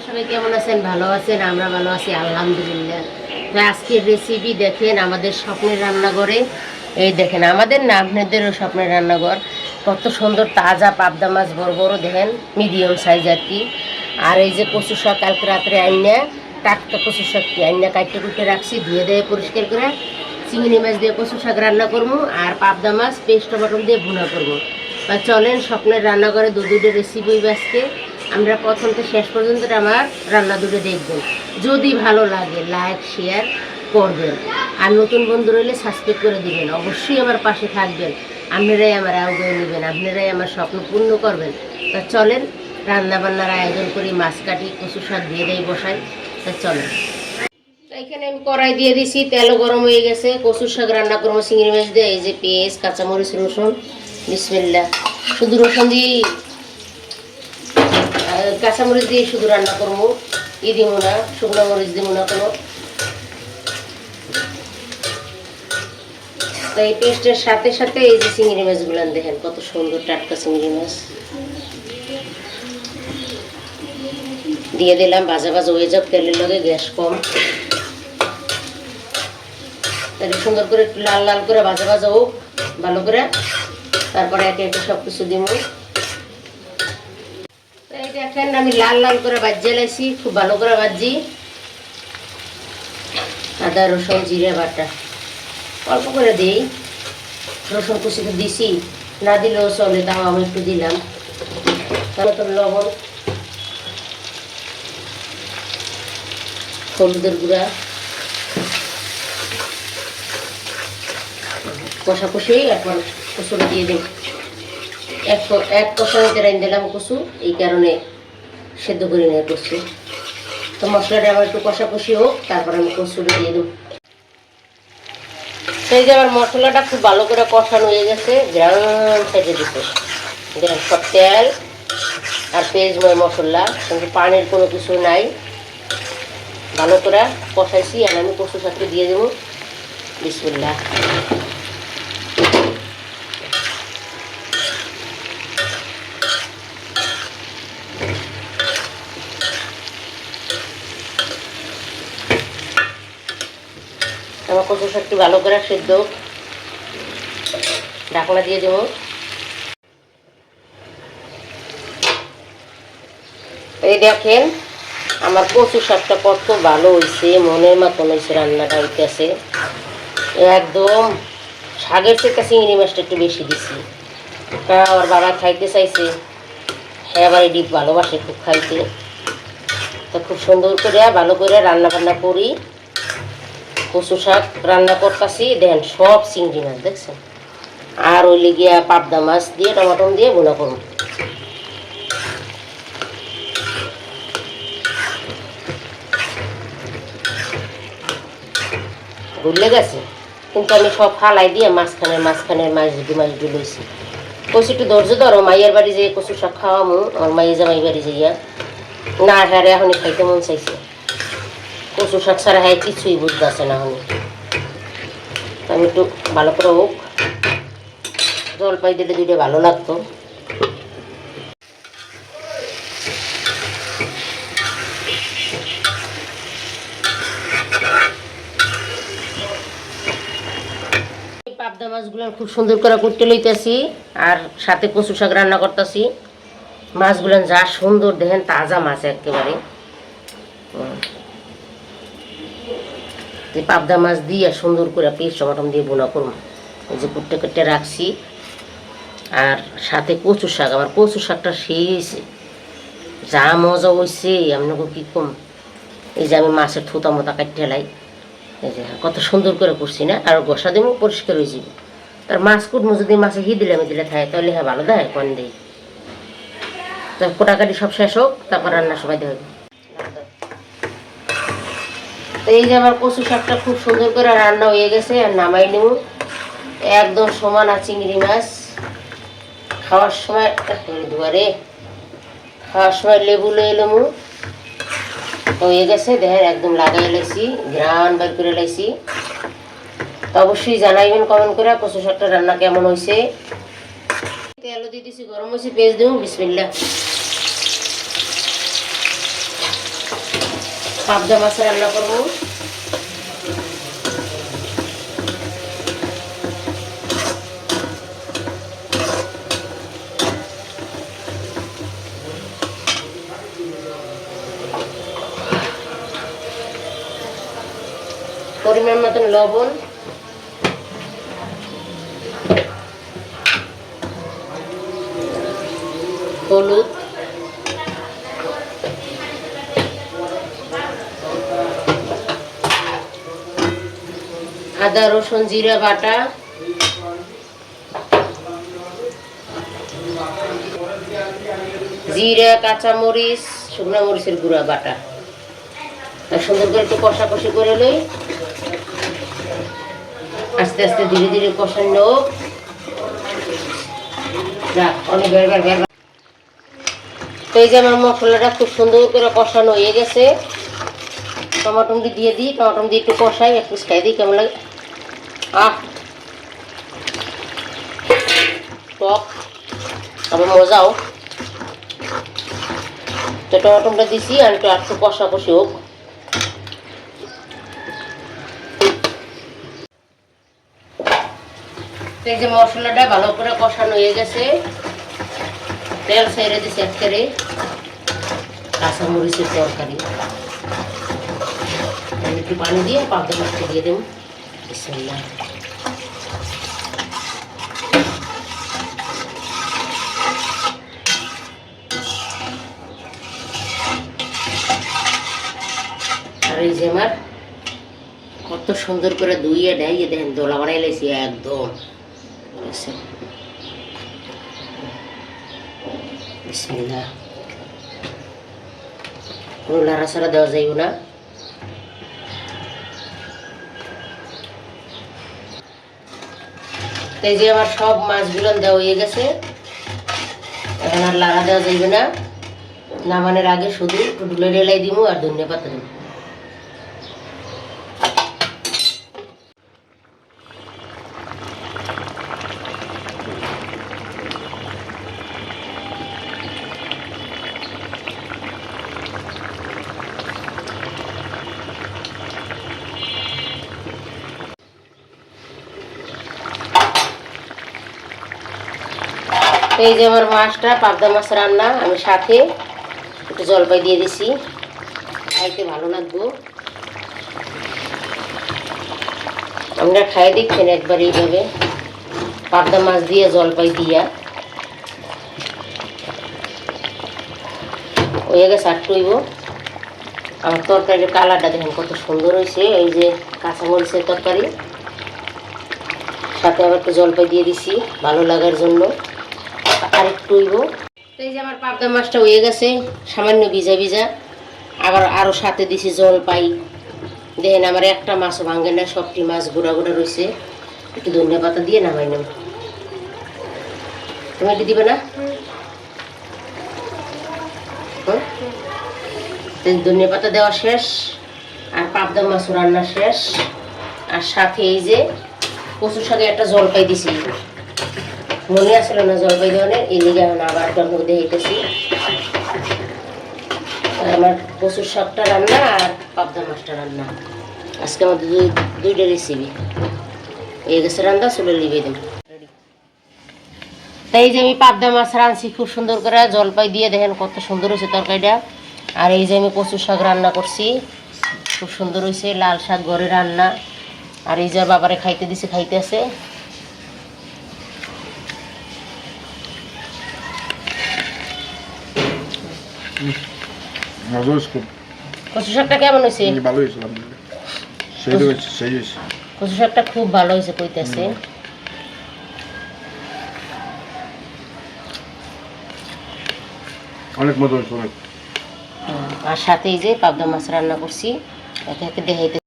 আপনারা সবাই কেমন আছেন? ভালো আছেন? আমরা ভালো আছি, আলহামদুলিল্লাহ। আজকের রেসিপি দেখেন আমাদের স্বপ্নের রান্নাঘরে। এই দেখেন, আমাদের না, আপনাদেরও স্বপ্নের রান্নাঘর। কত সুন্দর তাজা পাবদা মাছ, বড় বড় দেখেন মিডিয়াম সাইজ আর কি। আর এই যে শাক কালকে রাত্রে আইনা, টাটকা কচু শাকটি আইনা কাটতে কুটে রাখছি, ধুয়ে দেয় পরিষ্কার করে চিংড়ি মাছ দিয়ে কচু শাক রান্না করব, আর পাবদা মাছ, পেস্ট টমাটো দিয়ে ভুনা করব। চলেন, স্বপ্নের রান্নাঘরে দু দুটো রেসিপি আজকে। আমরা প্রথম থেকে শেষ পর্যন্ত আমার রান্না দুটো দেখবেন যদি ভালো লাগে লাইক শেয়ার করবেন। আর নতুন বন্ধু রইলে সাবস্ক্রাইব করে দিবেন। অবশ্যই আমার পাশে থাকবেন। আপনারাই আমার আয়োজন নেবেন, আপনারাই আমার স্বপ্ন পূর্ণ করবেন। তা চলেন রান্না বান্নার আয়োজন করি, মাছ কাটি, কচু শাক দিয়ে দেয় বসাই। তা চলেন। এখানে আমি কড়াই দিয়ে দিছি তেলও গরম হয়ে গেছে। কচু শাক রান্না করব, চিংড়ি মাছ দিয়ে, এই যে পেঁয়াজ, কাঁচামরিচ, রসুন। বিসমিল্লা শুধু রসুন দিয়ে কাঁচামরিচ দিয়ে শুধু রান্না করব। ই দিব না, শুকনো মরিচ দিব না কোনো। তো এই পেস্টের সাথে সাথে এই যে চিংড়ি মাছগুলো দেখেন, কত সুন্দর টাটকা চিংড়ি মাছ। দিয়ে দিলাম, ভাজা ভাজা হয়ে যাক, তেলের লগে গ্যাস কম। তাহলে সুন্দর করে একটু লাল লাল করে ভাজা ভাজা হোক, ভালো করে। তারপরে একে একে সব কিছু দিব দেখেন, আমি লাল লাল করে বাজিয়ে লাইছি, খুব ভালো করে বাজি। আদা, রসুন, জিরে বাটা। অল্প করে দিই। রসুন কুচি তো দিছি। না দিলেও চলে, তাও আমি একটু দিলাম। তাহলে তো লবণ, হলুদের গুঁড়া কষা কষি এখন কচুটা দিয়ে দিই এক এক রাইন দিলাম কচু, এই কারণে সেদ্ধ করে নিয়ে কচু তো মশলাটা আবার একটু কষা কষি হোক, তারপর আমি কচুটা দিয়ে দেবো। সেই যে আমার মশলাটা খুব ভালো করে কষানো হয়ে গেছে, গ্রাম সাইডে দিতে সব তেল আর পেঁয়াজময় মশলা, কিন্তু পানির কোনো কিছু নাই। ভালো করে কষাইছি, আর আমি কচু শাকটা দিয়ে দেবো। বিসমুল্লাহ। আমার কচু শাকটি ভালো করে সেদ্ধ ঢাকনা দিয়ে দেবো। এই দেখেন, আমার কচু শাকটা কত ভালো হয়েছে মনের মতন হয়েছে রান্নাটা হইতেছে। একদম শাকের থেকে চিংড়ি মাছটা একটু বেশি দিছি। ওর বাবা খাইতে চাইছে। হ্যাঁ আবার ডিপ ভালোবাসে খুব খাইতে। তো খুব সুন্দর করে ভালো করে রান্না বান্না করি। কচু শাক রান্না করতেছি, দেন সব চিংড়ি মাছ, দেখছেন? আর ওই গিয়া পাবদা মাছ দিয়ে টমাটো দিয়ে বোনা করুন ভুলে গেছে, কিন্তু আমি সব ফালাই দিয়ে মাঝখানের মাঝখানের মাছ দুটো মাছ ডুলেছি কচু একটু ধৈর্য ধরো, মাইয়ের বাড়ি যেয়ে কচু শাক খাওয়ামু, আমার মাইয়ে জামাই বাড়ি যাইয়া, না হ্যাঁ রে এখনই খাইতে মন চাইছে। কচু শাক ছাড়া হ্যাঁ কিছুই বুঝতে আছে না আমি আমি একটু ভালো করে হোক। জল পাই দিলে দুটো ভালো লাগতো। পাবদা মাছগুলো খুব সুন্দর করে করতে লইতেছি আর সাথে কচু শাক রান্না করতেছি। মাছগুলো যা সুন্দর দেখেন, তাজা মাছ একেবারে। এই পাবদা মাছ দিয়ে সুন্দর করে পেস্ট টমাটম দিয়ে বোনা করুন এই যে কুটে কুটে রাখছি। আর সাথে কচু শাক, আমার কচু শাকটা শেষ যা মজা হয়েছে আপনাকে কি কম? এই যে আমি মাছের থুতা মতা কাটতে লাই। এই যে, কত সুন্দর করে করছি না? আর গোসা দেবো পরিষ্কার হয়ে যাবে। তার মাছ কুটমো যদি মাছে হি দিলে, আমি দিলে থাকে, তাহলে হ্যাঁ ভালো দেয়, কন দেয়। তো কোটাকাটি সব শেষ হোক, তারপর রান্না সবাই দেবে তো এই যে আমার কচু শাকটা খুব সুন্দর করে রান্না হয়ে গেছে, আর নামাই নেব। একদম সমান আর চিংড়ি মাছ। খাওয়ার সময় দুয়ারে খাওয়ার সময় লেবু লয়ে এলাম হয়ে গেছে, দেখেন একদম লাগাই লাইছি, ঘ্রাণ বের করে লাইছি। তো অবশ্যই জানাইবেন কমেন্ট করে কচু শাকটা রান্না কেমন হয়েছে তেলও দিয়ে দিছি, গরম হয়েছে পেঁয়াজ দেবো বিসমিল্লা পাবদা মাছ রান্না করব। পরিমাণ মতন লবণ। হলুদ। আদা, রসুন, জিরা বাটা। জিরা, কাঁচামরিচ, শুকনো মরিচের গুঁড়া বাটা। আর সুন্দর করে একটু কষাকষি করে লই। আস্তে আস্তে ধীরে ধীরে কষানো হোক তো এই যে আমার মশলাটা খুব সুন্দর করে কষানো হয়ে গেছে। টমাটমটি দিয়ে দিই, টমাটম দিয়ে একটু কষাই, একটু খাই দিই, কেমন লাগে? মজাও। তো টমাটমটা দিছি আর একটু একটু কষা হোক। এই যে মশলাটা ভালো করে কষানো হয়ে গেছে। তেল ছেড়ে দিছি একেবারে। কাঁচামরিচের তরকারি। একটু পানি দিয়ে পাবদা মাছটা দিয়ে দেবো। বিসমিল্লাহ। আর এই যে আমার, কত সুন্দর করে ধুইয়ে ডাইয়ে দেখেন, দোলা বানাই লাইছি একদম। বুঝছেন? বিসমিল্লাহ। কোনো লাড়াছাড়া দেওয়া যাইব না। এই যে আমার সব মাছগুলো দেওয়া হয়ে গেছে। এখন আর লাগা দেওয়া যাইবে না। নামানোর আগে শুধু একটু ডুলে ডেলাই দিব আর ধন্যবাদ দিব। এই যে আমার মাছটা, পাবদা মাছ রান্না, আমি সাথে একটু জলপাই দিয়ে দিছি। খাইতে ভালো লাগবো। আমরা খাই দেখছেন একবার এইভাবে। পাবদা মাছ দিয়ে জলপাই দিয়া। ওই আগে আর টইব আমার তরকারির কালারটা দেখেন কত সুন্দর হয়েছে এই যে কাঁচামরিচের তরকারি। সাথে আবার একটু জলপাই দিয়ে দিছি, ভালো লাগার জন্য। আর একটু হইব এই যে আমার পাবদা মাছটা হয়ে গেছে, সামান্য ভিজা ভিজা। আবার আরও সাথে দিছি জলপাই দেখেন আমার একটা মাছও ভাঙে না, সবটি মাছ গোড়া গোড়া রয়েছে একটু ধনিয়া পাতা দিয়ে নামাই নেব। তুমি এটি দিবে না? এই ধনিয়া পাতা দেওয়া শেষ, আর পাবদা মাছ রান্না শেষ। আর সাথে এই যে কচুর সাথে একটা জলপাই দিছি। মনে আসছিল না জলপাই দেওয়ানের এই লিগে এখন আবার দেখাইতেছি আর আমার কচুর শাকটা রান্না আর পাবদা মাছটা রান্না। আজকে আমাদের দুই, দুইটা রেসিপি এই গেছে রান্না, চলে লিবে দেব। তাই যে আমি পাবদা মাছ রাঁধছি, খুব সুন্দর করে জলপাই দিয়ে দেখেন কত সুন্দর হয়েছে তরকারিটা। আর এই যে আমি কচুর শাক রান্না করছি, খুব সুন্দর হয়েছে, লাল শাক ঘরে রান্না। আর এই যে বাবারে খাইতে দিছে, খাইতে আছে। মজা হয়েছে খুব কচু শাকটা কেমন হয়েছে? এই ভালো হয়েছে আলহামদুলিল্লাহ। সেই তো হয়েছে সেই হয়েছে কচু শাকটা খুব ভালো হয়েছে কইতেছে। অনেক মজা হয়েছে অনেক। আর সাথে এই যে পাবদা মাছ রান্না করছি একে একে দেখাইতে